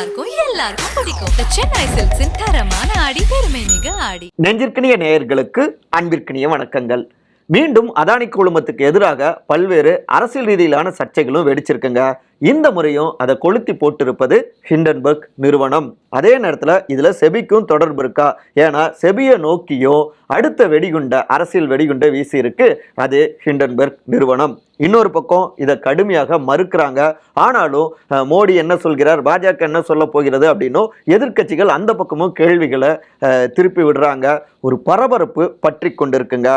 எல்லாருக்கும் எல்லாருக்கும் பிடிக்கும். சென்னை சில்க்ஸின் தரமான ஆடி பெருமை மிக ஆடி. நெஞ்சிற்கினிய நேயர்களுக்கு அன்பிற்கினிய வணக்கங்கள். மீண்டும் அதானி குழுமத்துக்கு எதிராக பல்வேறு அரசியல் ரீதியிலான சர்ச்சைகளும் வெடிச்சிருக்குங்க. இந்த முறையும் அதை கொளுத்தி போட்டிருப்பது ஹிண்டன்பர்க் நிறுவனம். அதே நேரத்தில் இதில் செபிக்கும் தொடர்பு இருக்கா? ஏன்னா செபியை நோக்கியும் அடுத்த வெடிகுண்ட அரசியல் வெடிகுண்டை வீசி இருக்கு அது ஹிண்டன்பர்க் நிறுவனம். இன்னொரு பக்கம் இதை கடுமையாக மறுக்கிறாங்க. ஆனாலும் மோடி என்ன சொல்கிறார்? பாஜக என்ன சொல்ல போகிறது அப்படின்னும் எதிர்க்கட்சிகள் அந்த பக்கமும் கேள்விகளை திருப்பி விடுறாங்க. ஒரு பரபரப்பு பற்றி கொண்டிருக்குங்க.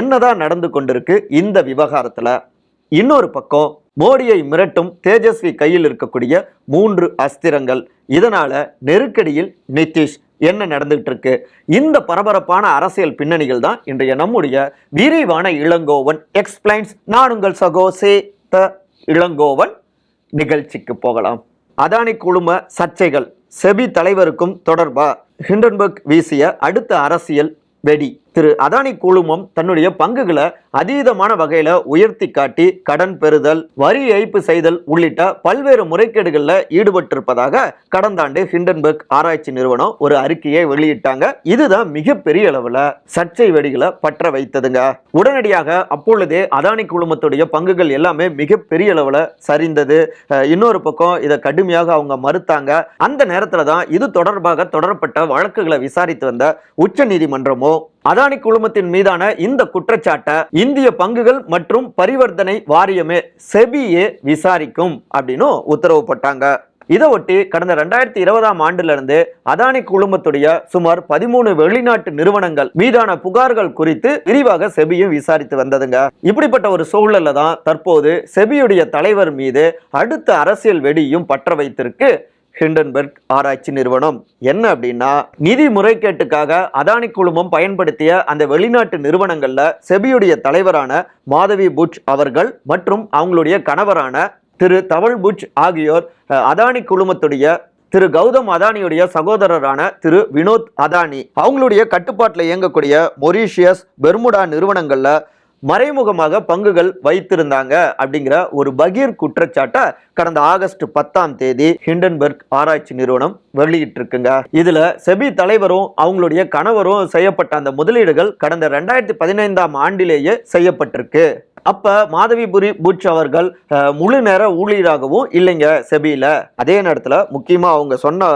என்னதான் நடந்து கொண்டிருக்கு இந்த விவகாரத்தில்? இன்னொரு பக்கம் மோடியை மிரட்டும் தேஜஸ்வி கையில் இருக்கக்கூடிய மூன்று அஸ்திரங்கள். இதனால நெருக்கடியில் நிதிஷ் என்ன நடந்துகிட்டு இருக்கு இந்த பரபரப்பான அரசியல் பின்னணிகள் தான் இன்றைய நம்முடைய விரிவான இளங்கோவன் எக்ஸ்பிளைன்ஸ். நான் உங்கள் சகோ த இளங்கோவன். நிகழ்ச்சிக்கு போகலாம். அதானி குழும சர்ச்சைகள். செபி தலைவருக்கும் தொடர்பா. ஹிண்டன்பர்க் வீசிய அடுத்த அரசியல் வெடி. திரு அதானி குழுமம் தன்னுடைய பங்குகளை அதீதமான வகையில் உயர்த்தி காட்டி கடன் பெறுதல் வரி ஏய்ப்பு செய்தல் உள்ளிட்ட பல்வேறு முறைகேடுகளில் ஈடுபட்டிருப்பதாக கடந்த ஆண்டு ஹிண்டன்பர்க் ஆராய்ச்சி நிறுவனம் ஒரு அறிக்கையை வெளியிட்டாங்க. இதுதான் மிகப்பெரிய அளவில் சர்ச்சை வெடிகளை பற்ற வைத்ததுங்க. உடனடியாக அப்பொழுதே அதானி குழுமத்துடைய பங்குகள் எல்லாமே மிகப்பெரிய அளவில் சரிந்தது. இன்னொரு பக்கம் இதை கடுமையாக அவங்க மறுத்தாங்க. அந்த நேரத்தில் தான் இது தொடர்பாக தொடரப்பட்ட வழக்குகளை விசாரித்து வந்த உச்ச நீதிமன்றமோ அதானி குழுமத்தின் மீதான இந்த குற்றச்சாட்டை இந்திய பங்குகள் மற்றும் பரிவர்த்தனை வாரியமே செபியே விசாரிக்கும் அப்படின்னு உத்தரவு போட்டாங்க. இதை ஒட்டி கடந்த ரெண்டாயிரத்தி இருபதாம் ஆண்டுல இருந்து அதானி குழுமத்துடைய சுமார் பதிமூணு வெளிநாட்டு நிறுவனங்கள் மீதான புகார்கள் குறித்து விரிவாக செபியும் விசாரித்து வந்ததுங்க. இப்படிப்பட்ட ஒரு சூழல்ல தான் தற்போது செபியுடைய தலைவர் மீது அடுத்த அரசியல் வெடியும் பற்ற வைத்திருக்கு ஹிண்டன்பர்க் ஆராய்ச்சி நிறுவனம். என்ன அப்படின்னா நிதி முறைகேட்டுக்காக அதானி குழுமம் பயன்படுத்திய அந்த வெளிநாட்டு நிறுவனங்களில் செபியுடைய தலைவரான மாதவி புட்ச் அவர்கள் மற்றும் அவங்களுடைய கணவரான திரு தவள் புட்ச் ஆகியோர் அதானி குழுமத்துடைய திரு கௌதம் அதானியுடைய சகோதரரான திரு வினோத் அதானி. அவங்களுடைய கட்டுப்பாட்டில் இயங்கக்கூடிய மொரீஷியஸ் பெர்முடா நிறுவனங்களில் மறைமுகமாக பங்குகள் வைத்திருந்தாங்க அப்படிங்கிற ஒரு பகீர் குற்றச்சாட்டை கடந்த ஆகஸ்ட் பத்தாம் தேதி ஹிண்டன்பர்க் ஆராய்ச்சி நிறுவனம் வெளியிட்டிருக்குங்க. இதுல செபி தலைவரும் அவங்களுடைய கணவரும் செய்யப்பட்ட அந்த முதலீடுகள் கடந்த ரெண்டாயிரத்தி பதினைந்தாம் ஆண்டிலேயே செய்யப்பட்டிருக்கு. அப்போ மாதவிபுரி புட்ச் அவர்கள் முழு நேர ஊழியராகவும் இல்லைங்க செபியில். அதே நேரத்தில் முக்கியமாக அவங்க சொன்ன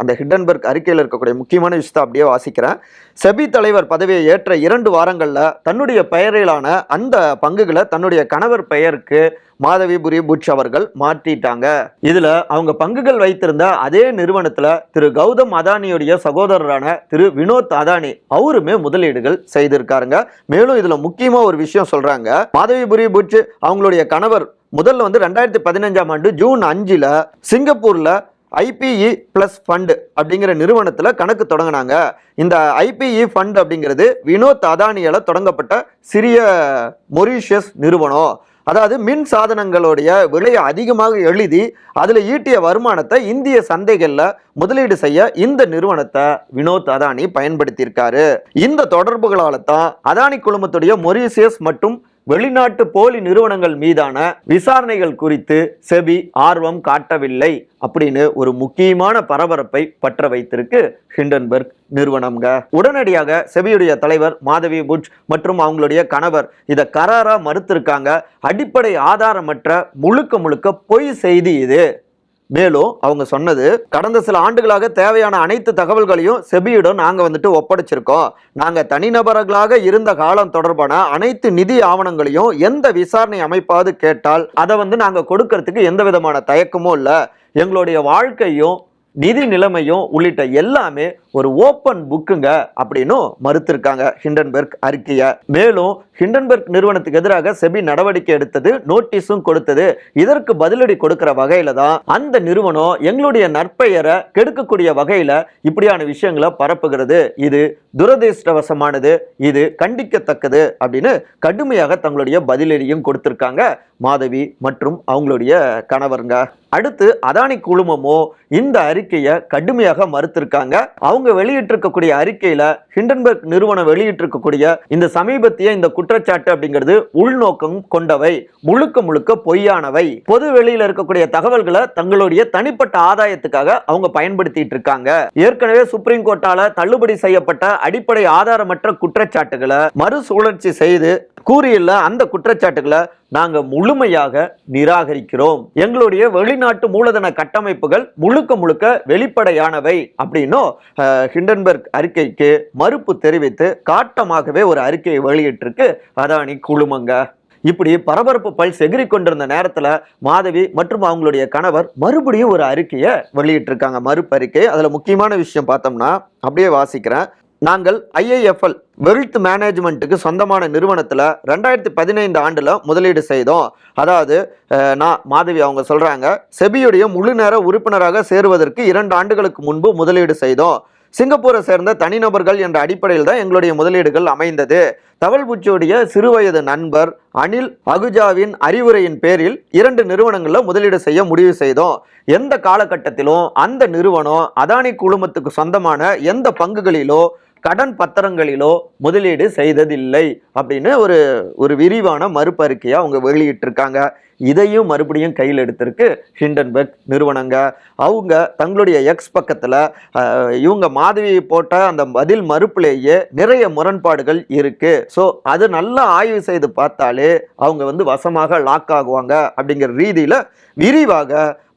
அந்த ஹிண்டன்பர்க் அறிக்கையில் இருக்கக்கூடிய முக்கியமான விஷயத்தை அப்படியே வாசிக்கிறேன். செபி தலைவர் பதவியை ஏற்ற இரண்டு வாரங்களில் தன்னுடைய பெயரிலான அந்த பங்குகளை தன்னுடைய கணவர் பெயருக்கு மாதவிபுரி புட்ச் அவர்கள் மாற்றிட்டாங்க. இதுல அவங்க பங்குகள் வைத்திருந்த அதே நிறுவனத்துல திரு கௌதம் அதானியுடைய சகோதரரான திரு வினோத் அதானி அவருமே முதலீடுகள் செய்திருக்காருங்க. மேலும் இதுல முக்கியமா ஒரு விஷயம் சொல்றாங்க. மாதவிபுரி புட்ச் அவங்களுடைய கணவர் முதல்ல வந்து ரெண்டாயிரத்தி பதினஞ்சாம் ஆண்டு ஜூன் அஞ்சுல சிங்கப்பூர்ல ஐபிஇ பிளஸ் ஃபண்ட் அப்படிங்கிற நிறுவனத்தில் கணக்கு தொடங்கினாங்க. இந்த ஐபிஇ ஃபண்ட் அப்படிங்கிறது வினோத் அதானியால் தொடங்கப்பட்ட சிறிய மொரீஷியஸ் நிறுவனம். அதாவது மின் சாதனங்களுடைய விலையை அதிகமாக எழுதி அதில் ஈட்டிய வருமானத்தை இந்திய சந்தைகளில் முதலீடு செய்ய இந்த நிறுவனத்தை வினோத் அதானி பயன்படுத்தியிருக்காரு. இந்த தொடர்புகளால் தான் அதானி குழுமத்துடைய மொரீசியஸ் மற்றும் வெளிநாட்டு போலி நிறுவனங்கள் மீதான விசாரணைகள் குறித்து செபி ஆர்வம் காட்டவில்லை அப்படின்னு ஒரு முக்கியமான பரபரப்பை பற்ற வைத்திருக்கு ஹிண்டன்பர்க் நிறுவனம்ங்க. உடனடியாக செபியுடைய தலைவர் மாதவி புட்ச் மற்றும் அவங்களுடைய கணவர் இதை கராரா மறுத்திருக்காங்க. அடிப்படை ஆதாரமற்ற முழுக்க முழுக்க பொய் செய்தி இது. மேலும் அவங்க சொன்னது கடந்த சில ஆண்டுகளாக தேவையான அனைத்து தகவல்களையும் செபியிடம் நாங்கள் வந்துட்டு ஒப்படைச்சிருக்கோம். நாங்கள் தனிநபர்களாக இருந்த காலம் தொடர்பான அனைத்து நிதி ஆவணங்களையும் எந்த விசாரணை அமைப்பாவது கேட்டால் அதை வந்து நாங்கள் கொடுக்கறதுக்கு எந்த விதமான தயக்கமும் இல்லை. எங்களுடைய வாழ்க்கையும் நிதி நிலைமையும் உள்ளிட்ட எல்லாமே ஒரு ஓப்பன் புக்குங்க அப்படின்னும் மறுத்திருக்காங்க ஹிண்டன்பர்க் அறிக்கையை. மேலும் ஹிண்டன்பர்க் நிறுவனத்துக்கு எதிராக செபி நடவடிக்கை எடுத்தது நோட்டீஸும் கொடுத்தது. இதற்கு பதிலடி கொடுக்கிற வகையில தான் அந்த நிறுவனம் எங்களுடைய நற்பெயரை கெடுக்கக்கூடிய வகையில இப்படியான விஷயங்களை பரப்புகிறது. இது துரதிர்ஷ்டவசமானது இது கண்டிக்கத்தக்கது அப்படின்னு கடுமையாக தங்களுடைய பதிலடியும் கொடுத்திருக்காங்க மாதவி மற்றும் அவங்களுடைய கணவருங்க. அடுத்து அதானி குழுமமோ இந்த அறிக்கை அறிக்கையை கடுமையாக மறுத்திருக்காங்க. அவங்க வெளியிட்டிருக்கக்கூடிய அறிக்கையில ஹிண்டன்பர்க் நிறுவனம் வெளியிட்டிருக்கக்கூடிய இந்த சமீபத்திய இந்த குற்றச்சாட்டு அப்படிங்கிறது உள்நோக்கம் கொண்டவை முழுக்க முழுக்க பொய்யானவை. பொது வெளியில இருக்கக்கூடிய தகவல்களை தங்களுடைய தனிப்பட்ட ஆதாயத்துக்காக அவங்க பயன்படுத்திட்டு இருக்காங்க. ஏற்கனவே சுப்ரீம் கோர்ட்டால தள்ளுபடி செய்யப்பட்ட அடிப்படை ஆதாரமற்ற குற்றச்சாட்டுகளை மறுசுழற்சி செய்து கூறியுள்ள அந்த குற்றச்சாட்டுகளை நாங்கள் முழுமையாக நிராகரிக்கிறோம். எங்களுடைய வெளிநாட்டு மூலதன கட்டமைப்புகள் முழுக்க முழுக்க வெளிப்படையானவை அப்படின்னும் ஹிண்டன்பர்க் அறிக்கைக்கு மறுப்பு தெரிவித்து காட்டமாகவே ஒரு அறிக்கையை வெளியிட்டிருக்கு. அதானி குழுமங்க. இப்படி பரபரப்பு பல் செகிரி கொண்டிருந்த நேரத்தில் மாதவி மற்றும் அவங்களுடைய கணவர் மறுபடியும் ஒரு அறிக்கையை வெளியிட்டிருக்காங்க. மறுப்பு அறிக்கை அதில் முக்கியமான விஷயம் பார்த்தோம்னா அப்படியே வாசிக்கிறேன். நாங்கள் ஐஐஎஃப்எல் வெல்த் மேனேஜ்மெண்ட்டுக்கு சொந்தமான நிறுவனத்தில் ரெண்டாயிரத்தி பதினைந்து ஆண்டில் முதலீடு செய்தோம். அதாவது நான் மாதவி அவங்க சொல்கிறாங்க செபியுடைய முழு நேர உறுப்பினராக சேருவதற்கு இரண்டு ஆண்டுகளுக்கு முன்பு முதலீடு செய்தோம். சிங்கப்பூரை சேர்ந்த தனிநபர்கள் என்ற அடிப்படையில் தான் எங்களுடைய முதலீடுகள் அமைந்தது. தவல்புச்சியுடைய சிறுவயது நண்பர் அனில் அகுஜாவின் அறிவுரையின் பேரில் இரண்டு நிறுவனங்களில் முதலீடு செய்ய முடிவு செய்தோம். எந்த காலகட்டத்திலும் அந்த நிறுவனம் அதானி குழுமத்துக்கு சொந்தமான எந்த பங்குகளிலோ கடன் பத்திரங்களிலோ முதலீடு செய்ததில்லை அப்படின்னு ஒரு ஒரு விரிவான மறுப்பறிக்கையை அவங்க வெளியிட்டிருக்காங்க. இதையும் மறுபடியும் கையில் எடுத்திருக்கு ஹிண்டன்பர்க் நிறுவனங்க. அவங்க தங்களுடைய எக்ஸ் பக்கத்தில் இவங்க மாதவி போட்ட அந்த பதில் மறுப்புலேயே நிறைய முரண்பாடுகள் இருக்குது ஸோ அது நல்லா ஆய்வு செய்து பார்த்தாலே அவங்க வந்து வசமாக லாக் ஆகுவாங்க அப்படிங்கிற ரீதியில் விரிவாக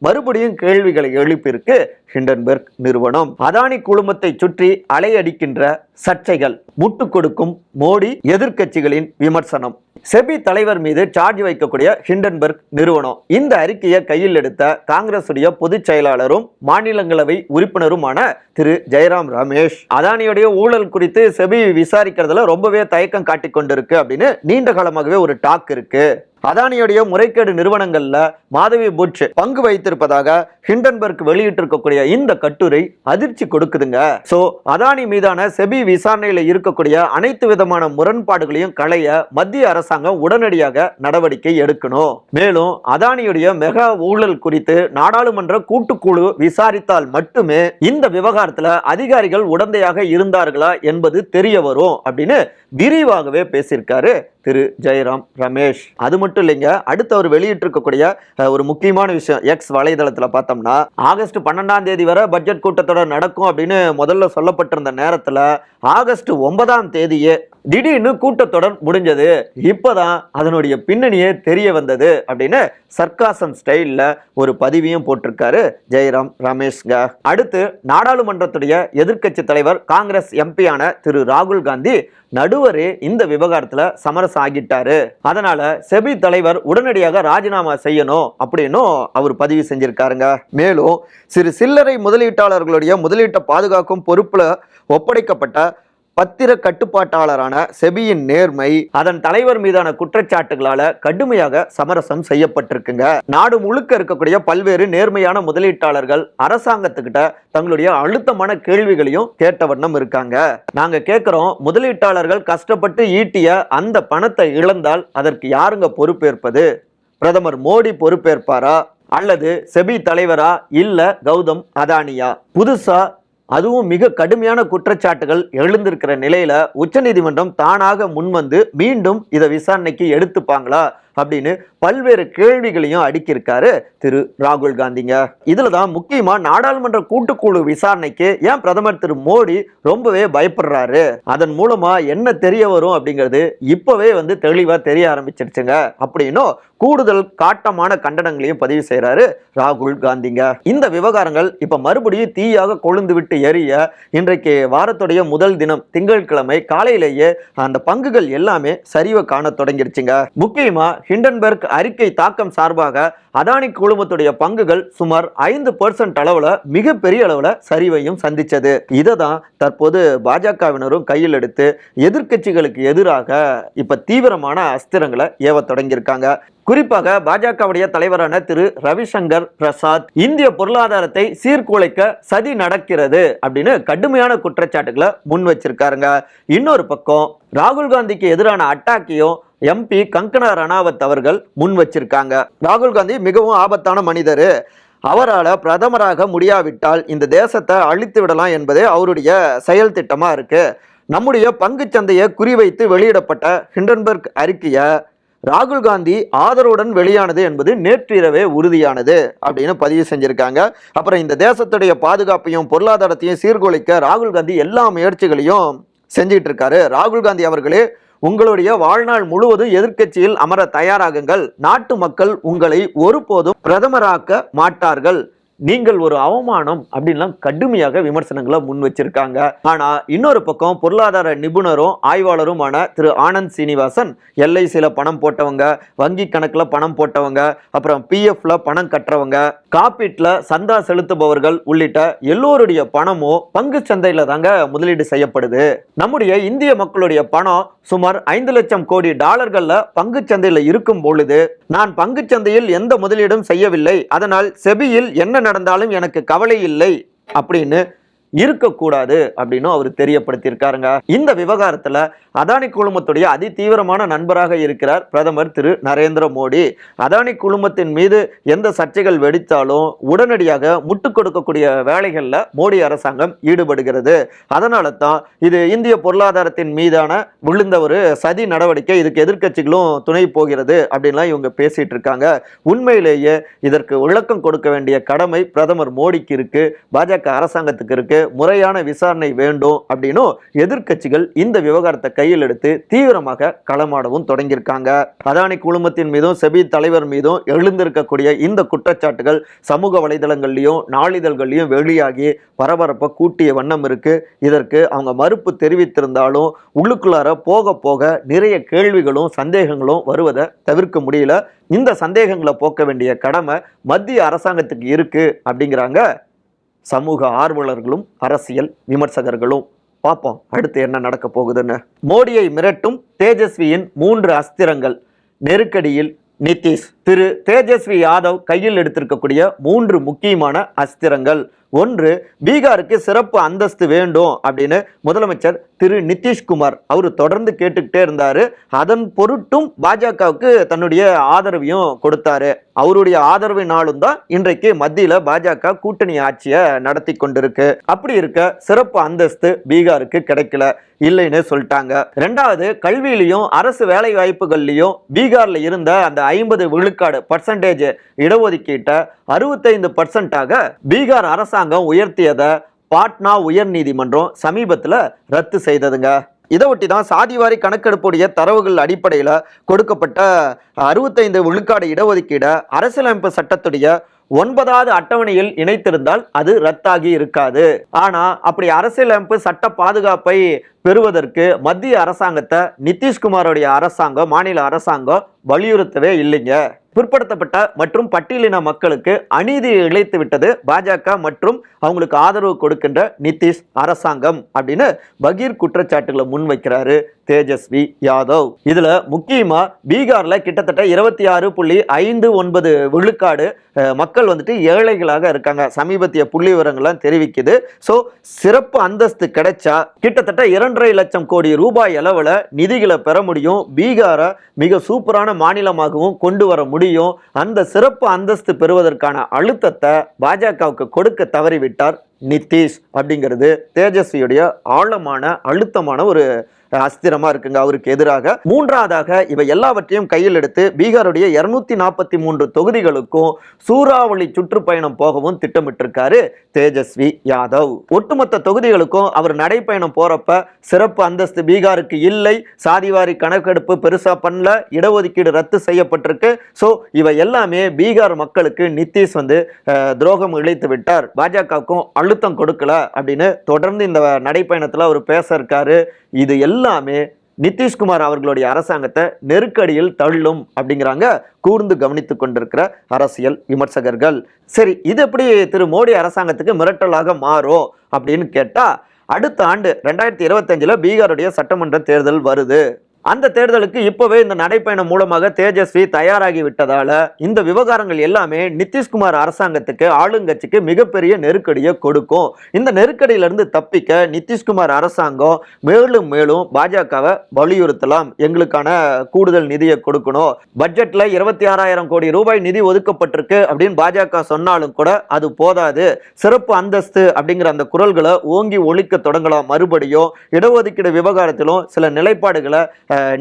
மறுபடியும் கேள்விகளை எழுப்பியிருக்கு ஹிண்டன்பர்க் நிறுவனம். அதானி குழுமத்தை சுற்றி அலையடிக்கின்ற சர்ச்சைகள் முட்டு கொடுக்கும் மோடி எதிர்க்கட்சிகளின் விமர்சனம். செபி தலைவர் மீது சார்ஜ் வைக்கக்கூடிய ஹிண்டன்பர்க் நிறுவனம். இந்த அறிக்கையை கையில் எடுத்த காங்கிரசுடைய பொதுச் செயலாளரும் மாநிலங்களவை உறுப்பினருமான திரு. ஜெயராம் ரமேஷ். அதானியுடைய ஊழல் குறித்து செபி விசாரிக்கிறதுல ரொம்பவே தயக்கம் காட்டிக் கொண்டிருக்கு அப்படின்னு நீண்ட காலமாகவே ஒரு டாக் இருக்கு. அதானியுடைய முறைகேடு நிறுவனங்களில் மாதவி புட்ச் பங்கு வைத்திருப்பதாக ஹிண்டன்பர்க் வெளியிட்டிருக்கக்கூடிய இந்த கட்டுரை அதிர்ச்சி கொடுக்குதுங்க. ஸோ அதானி மீதான செபி விசாரணையில் இருக்கக்கூடிய அனைத்து விதமான முரண்பாடுகளையும் களைய மத்திய அரசாங்கம் உடனடியாக நடவடிக்கை எடுக்கணும். மேலும் அதானியுடைய மெகா ஊழல் குறித்து நாடாளுமன்ற கூட்டுக்குழு விசாரித்தால் மட்டுமே இந்த விவகாரத்தில் அதிகாரிகள் உடந்தையாக இருந்தார்களா என்பது தெரிய வரும் அப்படின்னு விரிவாகவே பேசியிருக்காரு திரு ஜெயராம் ரமேஷ். அது மட்டும் இல்லைங்க அடுத்து அவர் வெளியிட்டிருக்கக்கூடிய ஒரு முக்கியமான விஷயம் எக்ஸ் வலைதளத்தில் பார்த்தோம்னா ஆகஸ்ட் பன்னெண்டாம் தேதி வரை பட்ஜெட் கூட்டத்தொடர் நடக்கும் அப்படின்னு முதல்ல சொல்லப்பட்டிருந்த நேரத்தில் ஆகஸ்ட் ஒன்பதாம் தேதியே திடீர்னு கூட்டத்தொடர் முடிஞ்சது. இப்போதான் அதனுடைய பின்னணியே தெரிய வந்தது அப்படின்னு சர்க்காசம் ஸ்டைலில் ஒரு பதிவையும் போட்டிருக்காரு. ஜெயராம் ரமேஷ்க அடுத்து நாடாளுமன்றத்துடைய எதிர்க்கட்சி தலைவர் காங்கிரஸ் எம்பியான திரு ராகுல் காந்தி நடுவரே இந்த விவகாரத்தில் சமரசம் ஆகிட்டாரு அதனால செபி தலைவர் உடனடியாக ராஜினாமா செய்யணும் அப்படின்னும் அவர் பதிவு செஞ்சிருக்காருங்க. மேலும் சிறு சில்லறை முதலீட்டாளர்களுடைய முதலீட்டை பாதுகாக்கும் பொறுப்பில் ஒப்படைக்கப்பட்ட பத்திர கட்டுப்பாட்டாளரான செபியின் நேர்மை அதன் தலைவர் மீதான குற்றச்சாட்டுகளால கடுமையாக சமரசம் செய்யப்பட்டிருக்குங்க. நாடு முழுக்க இருக்கக்கூடிய பல்வேறு நேர்மையான முதலீட்டாளர்கள் அரசாங்கத்துக்கிட்ட தங்களுடைய அழுத்தமான கேள்விகளையும் கேட்ட வண்ணம் இருக்காங்க. நாங்க கேட்கிறோம் முதலீட்டாளர்கள் கஷ்டப்பட்டு ஈட்டிய அந்த பணத்தை இழந்தால் அதற்கு யாருங்க பொறுப்பேற்பது? பிரதமர் மோடி பொறுப்பேற்பாரா? அல்லது செபி தலைவரா? இல்ல கௌதம் அதானியா? புதுசா அதுவும் மிக கடுமையான குற்றச்சாட்டுகள் எழுந்திருக்கிற நிலையில உச்சநீதிமன்றம் தானாக முன்வந்து மீண்டும் இதை விசாரணைக்கு எடுத்துப்பாங்களா? அப்படின்னு பல்வேறு கேள்விகளையும் அடுக்கியிருக்காரு திரு ராகுல் காந்திங்க. இதில் தான் முக்கியமா நாடாளுமன்ற கூட்டுக்குழு விசாரணைக்கு ஏன் பிரதமர் திரு மோடி ரொம்பவே பயப்படுறாரு? அதன் மூலமா என்ன தெரிய வரும் அப்படிங்கிறது இப்பவே வந்து தெளிவா தெரிய ஆரம்பிச்சிருச்சுங்க. அப்படின்னும் கூடுதல் காட்டமான கண்டனங்களையும் பதிவு செய்கிறாரு ராகுல் காந்திங்க. இந்த விவகாரங்கள் இப்ப மறுபடியும் தீயாக கொழுந்து விட்டு எரிய இன்றைக்கு வாரத்துடைய முதல் தினம் திங்கட்கிழமை காலையிலேயே அந்த பங்குகள் எல்லாமே சரிவை காண தொடங்கிருச்சுங்க. முக்கியமா ஹிண்டன்பர்க் அறிக்கை தாக்கம் சார்பாக அதானி குழுமத்துடைய பங்குகள் சுமார் ஐந்து பர்சன்ட் அளவில் மிகப்பெரிய அளவில் சரிவையும் சந்தித்தது இதை தான் தற்போது பாஜகவினரும் கையில் எடுத்து எதிர்க்கட்சிகளுக்கு எதிராக இப்போ தீவிரமான அஸ்திரங்களை ஏவ தொடங்கியிருக்காங்க. குறிப்பாக பாஜகவுடைய தலைவரான திரு ரவிசங்கர் பிரசாத் இந்திய பொருளாதாரத்தை சீர்குலைக்க சதி நடக்கிறது அப்படின்னு கடுமையான குற்றச்சாட்டுகளை முன் வச்சிருக்காருங்க இன்னொரு பக்கம் ராகுல் காந்திக்கு எதிரான அட்டாக்கையும் எம்பி கங்கனா ரணாவத் அவர்கள் முன் வச்சிருக்காங்க. ராகுல் காந்தி மிகவும் ஆபத்தான மனிதர். அவரால் பிரதமராக முடியாவிட்டால் இந்த தேசத்தை அழித்து விடலாம் என்பதே அவருடைய செயல் திட்டமாக இருக்குது நம்முடைய பங்குச்சந்தையை குறிவைத்து வெளியிடப்பட்ட ஹிண்டன்பர்க் அறிக்கையை ராகுல் காந்தி ஆதரவுடன் வெளியானது என்பது நேற்றிரவே உறுதியானது அப்படின்னு பதிவு செஞ்சுருக்காங்க. அப்புறம் இந்த தேசத்துடைய பாதுகாப்பையும் பொருளாதாரத்தையும் சீர்குலைக்க ராகுல் காந்தி எல்லா முயற்சிகளையும் செஞ்சிட்டு இருக்காரு. ராகுல் காந்தி அவர்களே உங்களுடைய வாழ்நாள் முழுவதும் எதிர்க்கட்சியில் அமர தயாராகுங்கள். நாட்டு மக்கள் உங்களை ஒருபோதும் பிரதமராக்க மாட்டார்கள். நீங்கள் ஒரு அவமானம் அப்படின்லாம் கடுமையாக விமர்சனங்களை முன் வச்சிருக்காங்க. ஆனா இன்னொரு பக்கம் பொருளாதார நிபுணரும் ஆய்வாளருமான திரு ஆனந்த் சீனிவாசன் எல்ஐசியில் பணம் போட்டவங்க வங்கி கணக்குல பணம் போட்டவங்க அப்புறம் பிஎஃப்ல பணம் கட்டுறவங்க காப்பீட்டில் சந்தா செலுத்துபவர்கள் உள்ளிட்ட எல்லோருடைய பணமும் பங்கு சந்தையில் தாங்க முதலீடு செய்யப்படுது. நம்முடைய இந்திய மக்களுடைய பணம் சுமார் ஐந்து லட்சம் கோடி டாலர்களில் பங்கு சந்தையில் இருக்கும் பொழுது நான் பங்கு சந்தையில் எந்த முதலீடும் செய்யவில்லை. அதனால் செபியில் என்ன நடந்தாலும் எனக்கு கவலை இல்லை. அப்படின்னு இருக்கக்கூடாது அப்படின்னு அவர் தெரியப்படுத்தியிருக்காருங்க. இந்த விவகாரத்தில் அதானி குழுமத்துடைய அதி தீவிரமான நண்பராக இருக்கிறார் பிரதமர் திரு நரேந்திர மோடி. அதானி குழுமத்தின் மீது எந்த சர்ச்சைகள் வெடித்தாலும் உடனடியாக முட்டுக் கொடுக்கக்கூடிய வேலைகளில் மோடி அரசாங்கம் ஈடுபடுகிறது. அதனால தான் இது இந்திய பொருளாதாரத்தின் மீதான விழுந்த ஒரு சதி நடவடிக்கை இதுக்கு எதிர்க்கட்சிகளும் துணை போகிறது அப்படின்லாம் இவங்க பேசிட்டு இருக்காங்க. உண்மையிலேயே இதற்கு விளக்கம் கொடுக்க வேண்டிய கடமை பிரதமர் மோடிக்கு இருக்கு பாஜக அரசாங்கத்துக்கு இருக்கு. முறையான விசாரணை வேண்டும் அப்படின்னும் எதிர்க்கட்சிகள் இந்த விவகாரத்தை கையில் எடுத்து தீவிரமாக களமாடவும் தொடங்கியிருக்காங்க. அதானி குழுமத்தின் மீதும் செபி தலைவர் மீதும் எழுந்திருக்கக்கூடிய இந்த குற்றச்சாட்டுகள் சமூக வலைதளங்கள்லையும் நாளிதழ்கள்லையும் வெளியாகி பரபரப்பை கூட்டிய வண்ணம் இருக்கு. இதற்கு அவங்க மறுப்பு தெரிவித்திருந்தாலும் உள்ளுக்குள்ளார போக போக நிறைய கேள்விகளும் சந்தேகங்களும் வருவதை தவிர்க்க முடியல. இந்த சந்தேகங்களை போக்க வேண்டிய கடமை மத்திய அரசாங்கத்துக்கு இருக்கு அப்படிங்கிறாங்க சமூக ஆர்வலர்களும் அரசியல் விமர்சகர்களும். பார்ப்போம் அடுத்து என்ன நடக்க போகுதுன்னு. மோடியை மிரட்டும் தேஜஸ்வியின் மூன்று அஸ்திரங்கள். நெருக்கடியில் நிதிஷ். திரு தேஜஸ்வி யாதவ் கையில் எடுத்திருக்கக்கூடிய மூன்று முக்கியமான அஸ்திரங்கள். ஒன்று பீகாருக்கு சிறப்பு அந்தஸ்து வேண்டும் அப்படின்னு முதலமைச்சர் திரு நிதிஷ்குமார் அவர் தொடர்ந்து கேட்டுக்கிட்டே இருந்தாரு. அதன் பொருட்டும் பாஜகவுக்கு தன்னுடைய ஆதரவையும் கொடுத்தாரு. அவருடைய ஆதரவினாலும் தான் இன்றைக்கு மத்தியில பாஜக கூட்டணி ஆட்சியை நடத்தி கொண்டிருக்கு. அப்படி இருக்க சிறப்பு அந்தஸ்து பீகாருக்கு கிடைக்கல. இல்லைன்னு சொல்லிட்டாங்க. ரெண்டாவது கல்வியிலையும் அரசு வேலை வாய்ப்புகள்லையும் பீகார்ல இருந்த அந்த ஐம்பது விழுக்காடு பர்சன்டேஜ் இடஒதுக்கீட்டை அறுபத்தைந்து பர்சன்டாக பீகார் அரசாங்கம் உயர்த்தியதை பாட்னா உயர் நீதிமன்றம் சமீபத்தில் ரத்து செய்ததுங்க. இதை ஒட்டி தான் சாதிவாரி கணக்கெடுப்புடைய தரவுகள் அடிப்படையில் கொடுக்கப்பட்ட அறுபத்தைந்து விழுக்காடு இடஒதுக்கீடை அரசியலமைப்பு சட்டத்துடைய ஒன்பதாவது அட்டவணையில் இணைத்திருந்தால் அது ரத்தாகி இருக்காது. ஆனால் அப்படி அரசியலமைப்பு சட்ட பாதுகாப்பை பெறுவதற்கு மத்திய அரசாங்கத்தை நிதிஷ்குமாரோடைய அரசாங்கம் மாநில அரசாங்கம் வலியுறுத்தவே இல்லைங்க. பிற்படுத்தப்பட்ட மற்றும் பட்டியலின மக்களுக்கு அநீதி இழைத்து விட்டது பாஜக மற்றும் அவங்களுக்கு ஆதரவு கொடுக்கின்ற நிதிஷ் அரசாங்கம் அப்படின்னு பகீர் குற்றச்சாட்டுகளை முன்வைக்கிறாரு தேஜஸ்வி யாதவ். இதுல முக்கியமா பீகார்ல கிட்டத்தட்ட இருபத்தி ஆறு புள்ளி ஐந்து ஒன்பது விழுக்காடு மக்கள் வந்துட்டு ஏழைகளாக இருக்காங்க. சமீபத்திய புள்ளி விவரங்கள்லாம் தெரிவிக்குது. ஸோ சிறப்பு அந்தஸ்து கிடைச்சா கிட்டத்தட்ட இரண்டரை லட்சம் கோடி ரூபாய் அளவில் நிதிகளை பெற முடியும். பீகாரை மிக சூப்பரான மாநிலமாகவும் கொண்டு வர முடியும். அந்த சிறப்பு அந்தஸ்து பெறுவதற்கான அழுத்தத்தை பாஜகவுக்கு கொடுக்க தவறிவிட்டார் நிதிஷ் அப்படிங்கிறது தேஜஸ்வியுடைய ஆழமான அழுத்தமான ஒரு அஸ்திரமா இருக்குங்க. அவருக்கு எதிராக. மூன்றாவதாக இவை எல்லாவற்றையும் கையில் எடுத்து பீகாருடைய இருநூத்தி நாற்பத்தி மூன்று தொகுதிகளுக்கும் சூறாவளி சுற்றுப்பயணம் போகவும் திட்டமிட்டிருக்காரு தேஜஸ்வி யாதவ். ஒட்டுமொத்த தொகுதிகளுக்கும் அவர் நடைப்பயணம் போறப்ப சிறப்பு அந்தஸ்து பீகாருக்கு இல்லை. சாதிவாரி கணக்கெடுப்பு பெருசா பண்ணல. இடஒதுக்கீடு ரத்து செய்யப்பட்டிருக்கு. ஸோ இவை எல்லாமே பீகார் மக்களுக்கு நிதிஷ் வந்து துரோகம் இழைத்து விட்டார். பாஜகவுக்கும் அழுத்தம் கொடுக்கல அப்படின்னு தொடர்ந்து இந்த நடைப்பயணத்தில் அவர் பேச இருக்காரு. இது எல்லாமே நிதிஷ்குமார் அவர்களுடைய அரசாங்கத்தை நெருக்கடியில் தள்ளும் அப்படிங்கிறாங்க. கூர்ந்து கவனித்து கொண்டிருக்கிற அரசியல் விமர்சகர்கள். சரி இது எப்படி திரு மோடி அரசாங்கத்துக்கு மிரட்டலாக மாறும் அப்படின்னு கேட்டால் அடுத்த ஆண்டு ரெண்டாயிரத்தி இருபத்தஞ்சில் பீகாருடைய சட்டமன்ற தேர்தல் வருது. அந்த தேர்தலுக்கு இப்போவே இந்த நடைப்பயணம் மூலமாக தேஜஸ்வி தயாராகி விட்டதால இந்த விவகாரங்கள் எல்லாமே நிதிஷ்குமார் அரசாங்கத்துக்கு ஆளுங்கட்சிக்கு மிகப்பெரிய நெருக்கடியை கொடுக்கும். இந்த நெருக்கடியிலிருந்து தப்பிக்க நிதிஷ்குமார் அரசாங்கம் மேலும் மேலும் பாஜகவை வலியுறுத்தலாம். எங்களுக்கான கூடுதல் நிதியை கொடுக்கணும். பட்ஜெட்ல இருபத்தி ஆறாயிரம் கோடி ரூபாய் நிதி ஒதுக்கப்பட்டிருக்கு அப்படின்னு பாஜக சொன்னாலும் கூட அது போதாது. சிறப்பு அந்தஸ்து அப்படிங்கிற அந்த குரல்களை ஓங்கி ஒழிக்க தொடங்கலாம். மறுபடியும் இடஒதுக்கீடு விவகாரத்திலும் சில நிலைப்பாடுகளை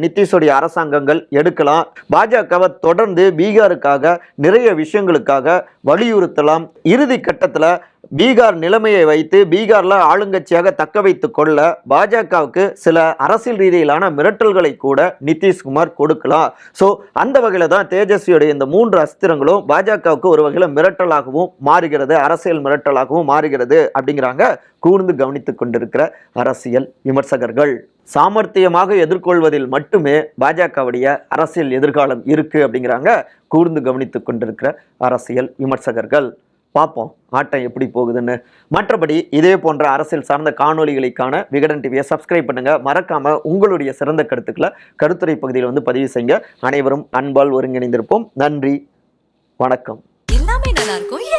நிதிஷுடைய அரசாங்கங்கள் எடுக்கலாம். பாஜகவை தொடர்ந்து பீகாருக்காக நிறைய விஷயங்களுக்காக வலியுறுத்தலாம். இறுதி கட்டத்தில் பீகார் நிலைமையை வைத்து பீகாரில் ஆளுங்கட்சியாக தக்க வைத்து கொள்ள பாஜகவுக்கு சில அரசியல் ரீதியிலான மிரட்டல்களை கூட நிதிஷ்குமார் கொடுக்கலாம். ஸோ அந்த வகையில் தான் தேஜஸ்வியுடைய இந்த மூன்று அஸ்திரங்களும் பாஜகவுக்கு ஒரு வகையில் மிரட்டலாகவும் மாறுகிறது அரசியல் மிரட்டலாகவும் மாறுகிறது அப்படிங்கிறாங்க கூர்ந்து கவனித்து கொண்டிருக்கிற அரசியல் விமர்சகர்கள். சாமர்த்தியமாக எதிர்கொள்வதில் மட்டுமே பாஜகவுடைய அரசியல் எதிர்காலம் இருக்குது அப்படிங்கிறாங்க கூர்ந்து கவனித்து கொண்டிருக்கிற அரசியல் விமர்சகர்கள். பார்ப்போம் ஆட்டம் எப்படி போகுதுன்னு. மற்றபடி இதே போன்ற அரசியல் சார்ந்த காணொளிகளுக்கான விகடன் டிவியை சப்ஸ்கிரைப் பண்ணுங்கள் மறக்காமல் உங்களுடைய சிறந்த கருத்துக்களை கருத்துரை பகுதியில் வந்து பதிவு செய்யுங்க. அனைவரும் அன்பால் ஒருங்கிணைந்திருப்போம். நன்றி வணக்கம்.